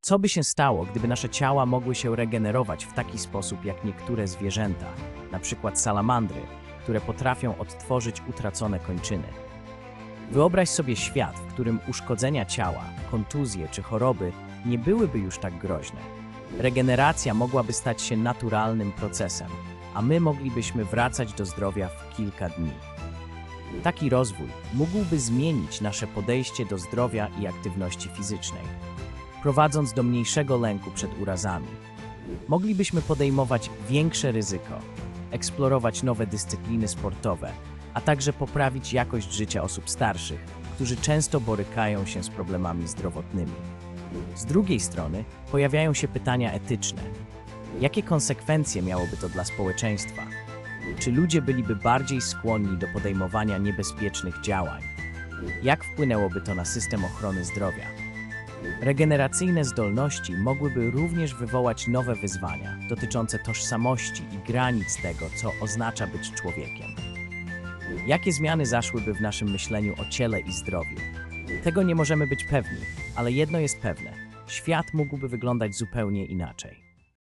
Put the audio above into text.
Co by się stało, gdyby nasze ciała mogły się regenerować w taki sposób jak niektóre zwierzęta, przykład salamandry, które potrafią odtworzyć utracone kończyny? Wyobraź sobie świat, w którym uszkodzenia ciała, kontuzje czy choroby nie byłyby już tak groźne. Regeneracja mogłaby stać się naturalnym procesem, a my moglibyśmy wracać do zdrowia w kilka dni. Taki rozwój mógłby zmienić nasze podejście do zdrowia i aktywności fizycznej, prowadząc do mniejszego lęku przed urazami. Moglibyśmy podejmować większe ryzyko, eksplorować nowe dyscypliny sportowe, a także poprawić jakość życia osób starszych, którzy często borykają się z problemami zdrowotnymi. Z drugiej strony pojawiają się pytania etyczne. Jakie konsekwencje miałoby to dla społeczeństwa? Czy ludzie byliby bardziej skłonni do podejmowania niebezpiecznych działań? Jak wpłynęłoby to na system ochrony zdrowia? Regeneracyjne zdolności mogłyby również wywołać nowe wyzwania dotyczące tożsamości i granic tego, co oznacza być człowiekiem. Jakie zmiany zaszłyby w naszym myśleniu o ciele i zdrowiu? Tego nie możemy być pewni, ale jedno jest pewne: świat mógłby wyglądać zupełnie inaczej.